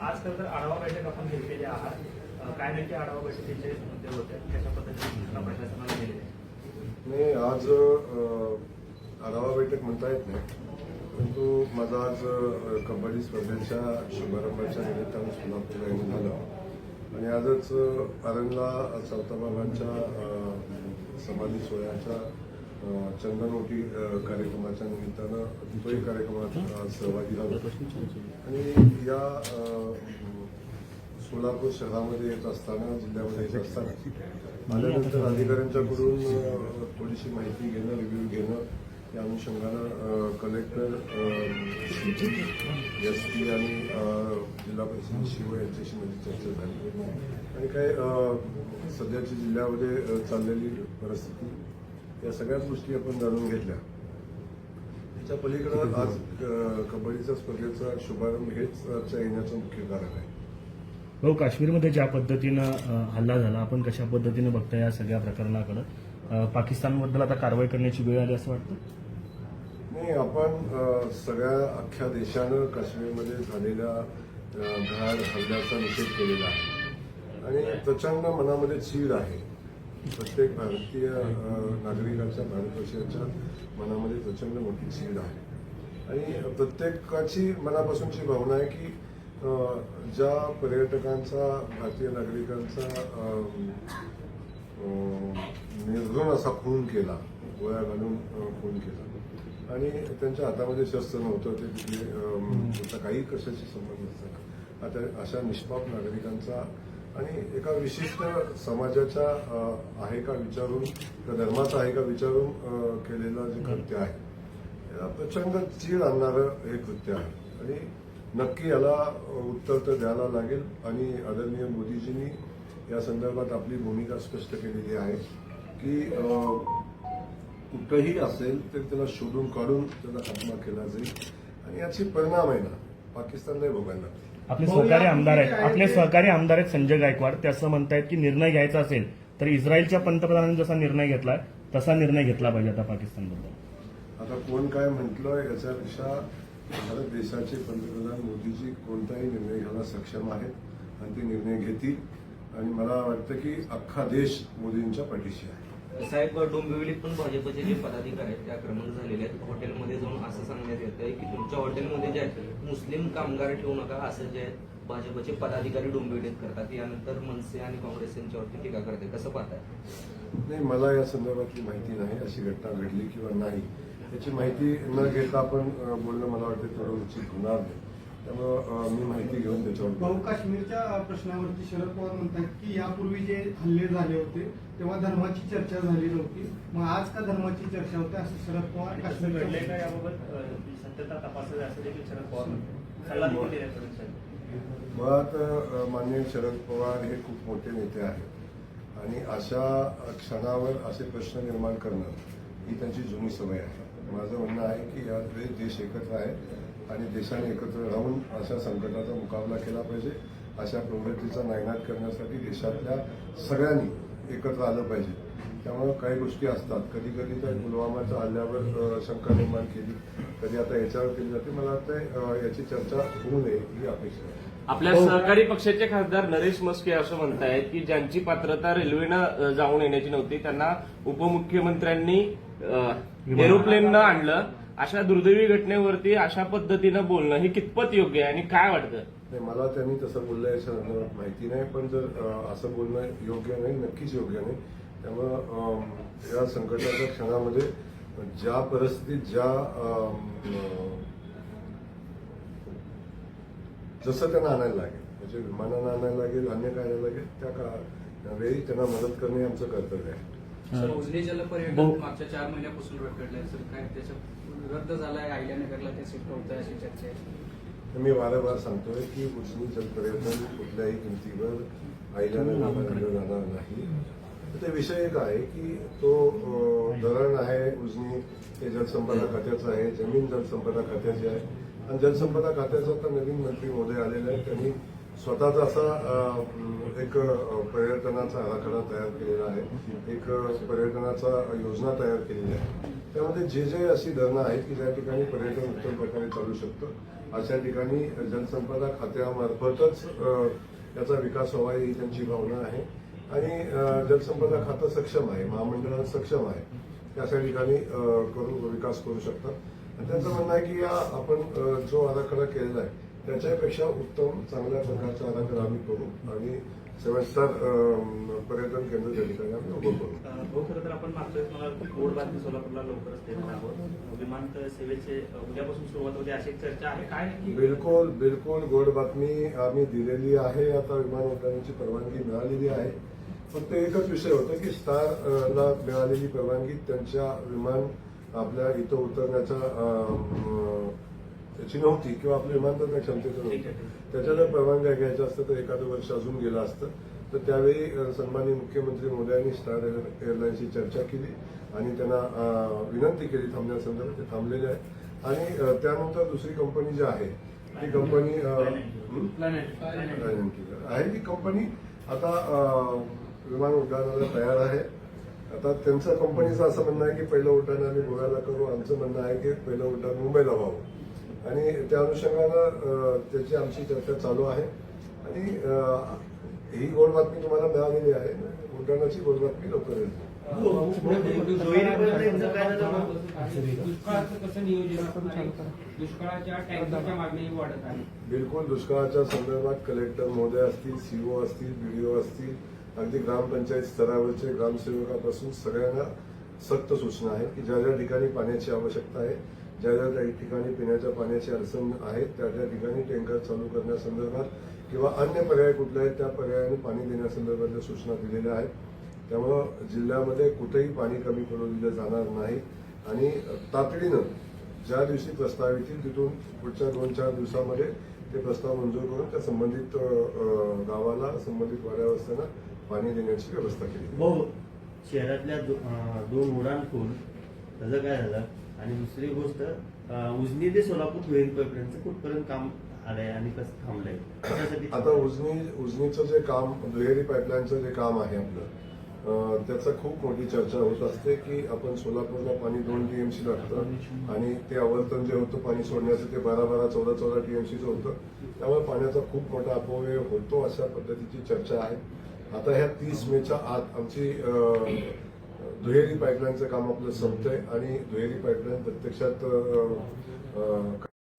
आज तर आढावा बैठक आपण घेतलेली आहात. काय नक्की आढावा बैठकीचे मुद्दे होते? कशा पद्धतीने प्रशासनाला नाही आज आढावा बैठक म्हणता येत नाही. परंतु माझा आज कबड्डी स्पर्धेच्या शुभारंभाच्या निमित्तानं सोलापूरला येऊन झालं. आणि आजच आरंगला आरणला सावताबाबांच्या समाधी सोहळ्याच्या चंदनवटी कार्यक्रमाच्या निमित्तानं तोही कार्यक्रमात सहभागी झालो. आणि या सोलापूर शहरामध्ये येत असताना जिल्ह्यामध्ये येत असताना आल्यानंतर अधिकाऱ्यांच्याकडून थोडीशी माहिती घेणं रिव्ह्यू घेणं या अनुषंगानं कलेक्टर एस पी आणि जिल्हा परिषद शिव यांच्याशी माझी चर्चा झाली. आणि काय सध्याची जिल्ह्यामध्ये चाललेली परिस्थिती या सगळ्याच गोष्टी आपण जाणून घेतल्या. त्याच्या पलीकडं आज कबड्डीच्या स्पर्धेचा शुभारंभ हेच आजच्या येण्याचं मुख्य कारण आहे. हो काश्मीरमध्ये ज्या पद्धतीनं हल्ला झाला आपण कशा पद्धतीनं बघता या सगळ्या प्रकरणाकडे? पाकिस्तानबद्दल आता कारवाई करण्याची वेळ आली असं वाटतं? नाही आपण सगळ्या अख्ख्या देशानं काश्मीरमध्ये झालेल्या भ्याड हल्ल्याचा निषेध केलेला आहे. आणि प्रचंड मनामध्ये चीड आहे. प्रत्येक भारतीय नागरिकाच्या भारतवर्षाच्या मनामध्ये प्रचंड मोठी चीड आहे. आणि प्रत्येकाची मनापासूनची भावना आहे की ज्या पर्यटकांचा भारतीय नागरिकांचा निर्घृण असा खून केला गोळ्या घालून खून केला. आणि त्यांच्या हातामध्ये शस्त्र नव्हतं ते त्याचा काही कशाशी संबंध नसताना. आता अशा निष्पाप नागरिकांचा आणि एका विशिष्ट समाजाच्या आहे का विचारून त्या धर्माचा आहे का विचारून केलेलं जे कृत्य आहे प्रचंड चीड आणणारं हे कृत्य आहे. आणि नक्की याला उत्तर तर द्यायला लागेल. आणि आदरणीय मोदीजींनी या संदर्भात आपली भूमिका स्पष्ट केलेली आहे की कुठंही असेल तर त्याला शोधून काढून त्याला खात्मा केला जाईल. आणि याची परिणाम आहे ना पाकिस्तानलाही भोगायला लागतील. आपले सहकारी आमदार आहेत. आपले सहकारी आमदार आहेत संजय गायकवाड. ते असं म्हणतायत की निर्णय घ्यायचा असेल तर इस्रायलच्या पंतप्रधानांनी जसा निर्णय घेतलाय तसा निर्णय घेतला पाहिजे आता पाकिस्तानबद्दल. आता कोण काय म्हटलं याच्यापेक्षा भारत देशाचे पंतप्रधान मोदीजी कोणताही निर्णय घ्यायला सक्षम आहेत आणि ते निर्णय घेतील. आणि मला वाटतं की अख्खा देश मोदींच्या पाठीशी आहे. साहेब डोंबिवलीत पण भाजपचे जे पदाधिकारी आहेत ते आक्रमक झालेले आहेत. हॉटेलमध्ये सांगण्यात आहे की तुमच्या हॉटेलमध्ये जे आहेत मुस्लिम कामगार ठेवू नका असं जे आहेत भाजपचे पदाधिकारी डोंबिवलीत करतात. यानंतर मनसे आणि काँग्रेस यांच्यावरती टीका करते कसं पाहताय? नाही मला या संदर्भातली माहिती नाही अशी घटना घडली किंवा नाही याची माहिती न घेता आपण बोलणं मला वाटतं थोडं उचित होणार नाही. त्यामुळं मी माहिती घेऊन त्याच्यावर भाऊ. काश्मीरच्या प्रश्नावरती शरद पवार म्हणतात की यापूर्वी जे हल्ले झाले होते तेव्हा धर्माची चर्चा झाली नव्हती. मग आज का धर्माची चर्चा होते असं शरद पवार असं घडलंय का काश्मीर याबाबत सत्यता तपासावी असं देखील शरद पवार. सल्ला मुळात अ, माननीय शरद पवार हे खूप मोठे नेते आहेत. आणि अशा क्षणावर असे प्रश्न निर्माण करणं ही त्यांची जुनी सवय आहे. माझं म्हणणं आहे की या देश एकत्र आहे. आणि देशाने एकत्र राहून अशा संकटाचा मुकाबला केला पाहिजे. अशा प्रवृत्तीचा नायनाट करण्यासाठी देशातल्या सगळ्यांनी एकत्र आलं पाहिजे. त्यामुळं काही गोष्टी असतात. कधी कधी तर पुलवामाच्या हल्ल्यावर शंका निर्माण केली. कधी आता याच्यावर केली जाते. मला वाटतं याची चर्चा होऊ नये ही अपेक्षा आहे. आपल्या सहकारी पक्षाचे खासदार नरेश मस्के असं म्हणतायत की ज्यांची पात्रता रेल्वेनं जाऊन येण्याची नव्हती त्यांना उपमुख्यमंत्र्यांनी एरोप्लेननं आणलं. अशा दुर्दैवी घटनेवरती अशा पद्धतीनं बोलणं हे कितपत योग्य आहे आणि काय वाटतं? नाही मला त्यांनी तसं बोललं याच्या संदर्भात माहिती नाही पण जर असं बोलणं योग्य नाही नक्कीच योग्य नाही. त्यामुळं या संकटाच्या क्षणामध्ये ज्या परिस्थितीत ज्या जसं त्यांना आणायला लागेल म्हणजे विमानानं आणायला लागेल अन्य काय आणायला लागेल त्या का वेळी त्यांना मदत करणे आमचं कर्तव्य आहे. सर उजनी जल पर्यटन बहु- मागच्या चार महिन्यापासून रखडलंय. सर काय त्याच्या रद्द झालाय अहिल्यानगरला ते शिफ्ट होत आहे अशी चर्चा आहे. मी वारंवार सांगतोय की उजनी जलपर्यटन कुठल्याही किमतीवर आईल्यानं नामांकन जाणार नाही. तर ते विषय एक आहे की तो धरण आहे उजनी हे जलसंपदा खात्याचं आहे जमीन जलसंपदा खात्याची आहे. आणि जलसंपदा खात्याचा तर नवीन मंत्री महोदय आलेले आहेत त्यांनी स्वतःचा असा एक पर्यटनाचा आराखडा तयार केलेला आहे. एक पर्यटनाचा योजना तयार केलेली आहे. त्यामध्ये जे जे अशी धरणं आहेत की ज्या ठिकाणी पर्यटन उत्तम प्रकारे चालू शकतं अशा ठिकाणी जलसंपदा खात्यामार्फतच त्याचा याचा विकास व्हावा ही त्यांची भावना आहे. आणि जलसंपदा खातं सक्षम आहे महामंडळ सक्षम आहे. ते अशा ठिकाणी करून करू विकास करू शकतात. आणि त्यांचं म्हणणं आहे की या आपण जो आराखडा केलेला आहे त्याच्यापेक्षा उत्तम चांगल्या प्रकारचा आराखडा आम्ही करू आणि सेव्हन पर्यटन केंद्र त्या ठिकाणी आम्ही उभं करू. भाऊ खरं तर आपण मागच्या वेळेस की गोड बातमी सोलापूरला लवकरच देणार आहोत. विमानतळ सेवेचे अ, उद्यापासून सुरुवात होते अशी चर्चा आहे. काय बिलकुल बिलकुल गोड बातमी आम्ही दिलेली आहे. आता विमान उड्डाणाची परवानगी मिळालेली आहे. फक्त एकच विषय होता की स्टार ला मिळालेली परवानगी त्यांच्या विमान आपल्या इथं उतरण्याच्या अ, त्याची नव्हती. किंवा आपलं विमानतळ क्षमतेचं नव्हतं. त्याच्या जर परवानग्या घ्यायच्या असतं तर एखादं वर्ष अजून गेलं असतं. तर त्यावेळी सन्माननीय मुख्यमंत्री मोदयांनी स्टार एअर- एअरलाईन्सची चर्चा केली आणि त्यांना विनंती केली थांबण्यासंदर्भात ते थांबलेले आहे आणि त्यानंतर दुसरी कंपनी जी आहे ती कंपनी. आहे ती कंपनी आता विमान उड्डाणाला तयार आहे. आता त्यांचं कंपनीचं असं म्हणणं आहे की पहिलं उड्डाण आम्ही गोव्याला करू. आमचं म्हणणं आहे की पहिलं उड्डाण मुंबईला व्हावं. आणि त्या अनुषंगानं त्याची आमची चर्चा चालू आहे. आणि ही गोड बातमी तुम्हाला मिळालेली आहे. उड्डाणाची गोड बातमी लवकर येईल टँकरच्या मागणी वाढत आहे. बिलकुल दुष्काळाच्या संदर्भात कलेक्टर महोदय असतील सीओ असतील बीडीओ असतील अगदी ग्रामपंचायत स्तरावरचे ग्रामसेवकापासून सगळ्यांना सक्त सूचना आहे की ज्या ज्या ठिकाणी पाण्याची आवश्यकता आहे ज्या ज्या त्या ठिकाणी पिण्याच्या पाण्याची अडचण आहेत त्या त्या ठिकाणी टँकर चालू करण्यासंदर्भात किंवा अन्य पर्याय कुठले आहेत त्या पर्यायाने पाणी देण्यासंदर्भातल्या सूचना दिलेल्या आहेत. त्यामुळं जिल्ह्यामध्ये कुठेही पाणी कमी पडू दिलं जाणार नाही. आणि तातडीनं ज्या दिवशी प्रस्ताव येतील तिथून पुढच्या दोन चार दिवसामध्ये ते प्रस्ताव मंजूर करून त्या संबंधित गावाला संबंधित वाड्यावस्थांना पाणी देण्याची व्यवस्था केली भाऊ शहरातल्या दोन उडान पूल त्याचं काय झालं? आणि दुसरी गोष्ट उजनी ते सोलापूर धुळेपर्यंत कुठपर्यंत काम आलंय आणि कसं थांबलंय? त्यासाठी आता उजनी उजनीचं जे काम दुहेरी पाईपलाईनचं जे काम आहे आपलं त्याचा त्याचं खूप मोठी चर्चा होत असते की आपण सोलापूरला पाणी दोन टीएमसी लागतं आणि ते आवर्तन जे होतं पाणी सोडण्याचं ते बारा बारा चौदा चौदा टीएमसीचं होतं. त्यामुळे पाण्याचा खूप मोठा अपव्यय होतो अशा पद्धतीची चर्चा आहे. आता ह्या तीस मेच्या आत आमची दुहेरी पाईपलाईनचं काम आपलं संपतंय आणि दुहेरी पाईपलाईन प्रत्यक्षात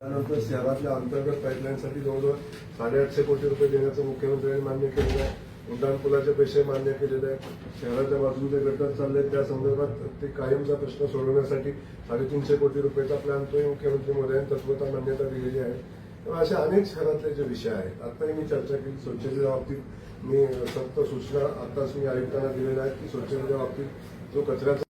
त्यानंतर शहरातल्या अंतर्गत पाईपलाईनसाठी जवळजवळ साडेआठशे कोटी रुपये देण्याचं मुख्यमंत्र्यांनी मान्य केलेलं आहे. उड्डाणपुलाचे पैसे मान्य केलेले आहेत. शहराच्या बाजूने जे गटर चालले आहेत. त्या संदर्भात ते कायमचा प्रश्न सोडवण्यासाठी साडेतीनशे कोटी रुपयेचा प्लॅन तोही मुख्यमंत्री मोदयांनी तत्वता मान्यता दिलेली आहे. असे अनेक शहरातले जे विषय आहेत आताही मी चर्चा केली. स्वच्छतेच्या बाबतीत मी सक्त सूचना आताच मी आयुक्तांना दिलेल्या आहेत की स्वच्छतेच्या बाबतीत जो कचऱ्याचा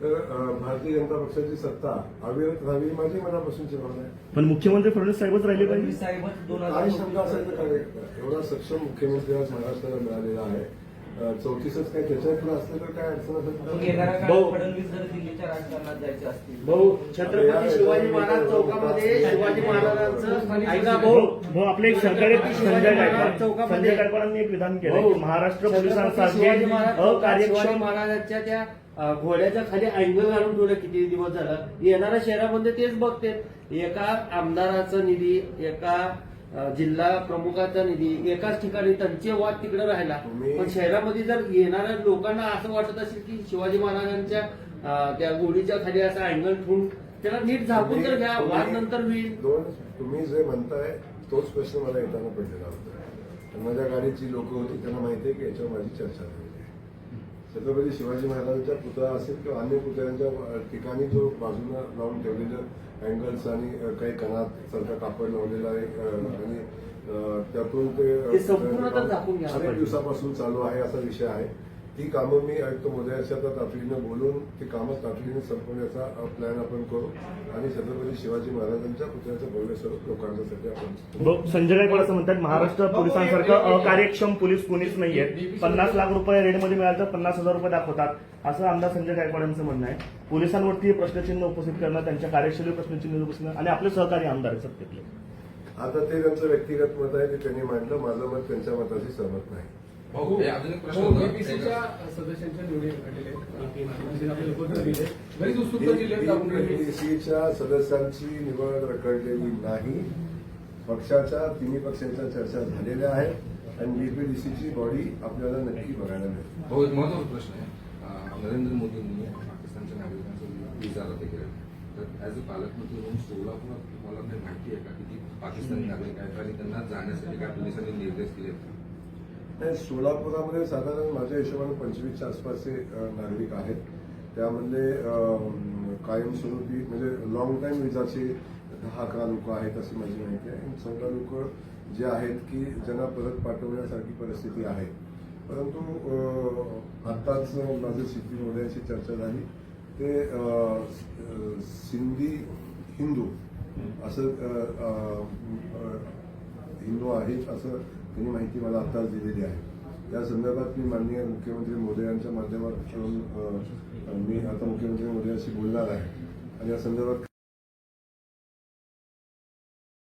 तर भारतीय जनता पक्षाची सत्ता अविरत राहावी माझी मनापासूनची भावना आहे. पण मुख्यमंत्री फडणवीस साहेबच राहिले पाहिजे. साहेबच दोन काय शंका तर काय एवढा सक्षम मुख्यमंत्री आज महाराष्ट्राला मिळालेला आहे. चौतीसच काय त्याच्या पुढे असलं तर काय अडचण मग येणाऱ्या भाऊ. काळात फडणवीस जर दिल्लीच्या राजकारणात जायचे असतील. भाऊ छत्रपती शिवाजी महाराज चौकामध्ये शिवाजी महाराजांचं ऐका भाऊ भाऊ आपले एक संजय गायकवाड. चौकामध्ये- संजय गायकवाडांनी एक विधान केलं. की महाराष्ट्र छत्रपती पोलिसांसारखे शिवाजी महाराज चौकात शिवाजी अकार्यक्षम महाराजांच्या त्या अं, घोड्याच्या खाली अँगल घालून ठेवलं. किती दिवस झालं? येणाऱ्या शहरामध्ये तेच बघते एका आमदाराचा निधी एका जिल्हा प्रमुखाचा निधी. एकाच ठिकाणी त्यांचे वाद तिकडे राहिला. पण शहरामध्ये जर येणाऱ्या लोकांना असं वाटत असेल की शिवाजी महाराजांच्या त्या घोडीच्या खाली असं अँगल ठेवून त्याला नीट झाकून तर घ्या वाद नंतर होईल. दोन तुम्ही जे म्हणताय तोच प्रश्न मला येताना पडलेला होता. माझ्या गाडीची लोक होती त्यांना माहिती आहे की याच्यावर माझी चर्चा आहे छत्रपती शिवाजी महाराजांच्या पुतळा असेल किंवा अन्य पुतळ्यांच्या ठिकाणी जो बाजूला लावून ठेवलेलं अँगल्स आणि काही कणात सारखा कापड लावलेला आहे आणि त्यातून ते अनेक. दिवसापासून चालू आहे असा विषय आहे ती कामं मी आयुक्त महोदयाच्या आता तातडीनं बोलून ती कामं तातडीने संपवण्याचा प्लॅन आपण करू. आणि छत्रपती शिवाजी महाराजांच्या पुतळ्याचं भव्य स्वरूप लोकांसाठी आपण संजय गायकवाड असं म्हणतात महाराष्ट्र पोलिसांसारखं अकार्यक्षम पोलीस कोणीच नाहीये. पन्नास लाख रुपये रेडमध्ये मिळाले तर पन्नास हजार रुपये दाखवतात. असं आमदार संजय गायकवाड यांचं म्हणणं आहे. पोलिसांवरती प्रश्नचिन्ह उपस्थित करणं त्यांच्या कार्यशैली प्रश्नचिन्ह उपस्थित करणं आणि आपले सहकारी आमदार आहेत सत्तेतले. आता ते त्यांचं व्यक्तिगत मत आहे ते त्यांनी मांडलं. माझं मत त्यांच्या मताशी सहमत नाही. हे. सदस्यांच्या निवडी घडलेल्या आहेत. म्हणजे सदस्यांची निवड रखडलेली नाही. पक्षाच्या तिन्ही पक्षांच्या चर्चा झालेल्या आहेत. आणि बीपीडीसीची बॉडी आपल्याला नक्की बघायला मिळेल. भाऊ एक महत्त्वाचा प्रश्न आहे. नरेंद्र मोदींनी पाकिस्तानच्या नागरिकांचा विजा रद्द केला. तर ऍज अ पालकमंत्री म्हणून सोलापुरात तुम्हाला काही माहिती आहे का की ती पाकिस्तानी नागरिक आहेत आणि त्यांना जाण्यासाठी काय पोलिसांनी निर्देश दिले? नाही सोलापुरामध्ये साधारण माझ्या हिशोबाने पंचवीसच्या आसपासचे नागरिक आहेत. त्यामध्ये कायमस्वरूपी म्हणजे लॉंग टाईम विजाचे दहा अकरा लोक आहेत अशी माझी माहिती आहे. आणि चौदा लोक जे आहेत की ज्यांना परत पाठवण्यासारखी परिस्थिती आहे. परंतु आत्ताच माझं सिद्धी मोदयाची चर्चा झाली. ते सिंधी हिंदू असं हिंदू आहेत असं त्यांनी माहिती मला आत्ताच दिलेली आहे. त्या संदर्भात मी माननीय मुख्यमंत्री मोदयांच्या माध्यमातून मी आता मुख्यमंत्री मोदयांशी बोलणार आहे. आणि या संदर्भात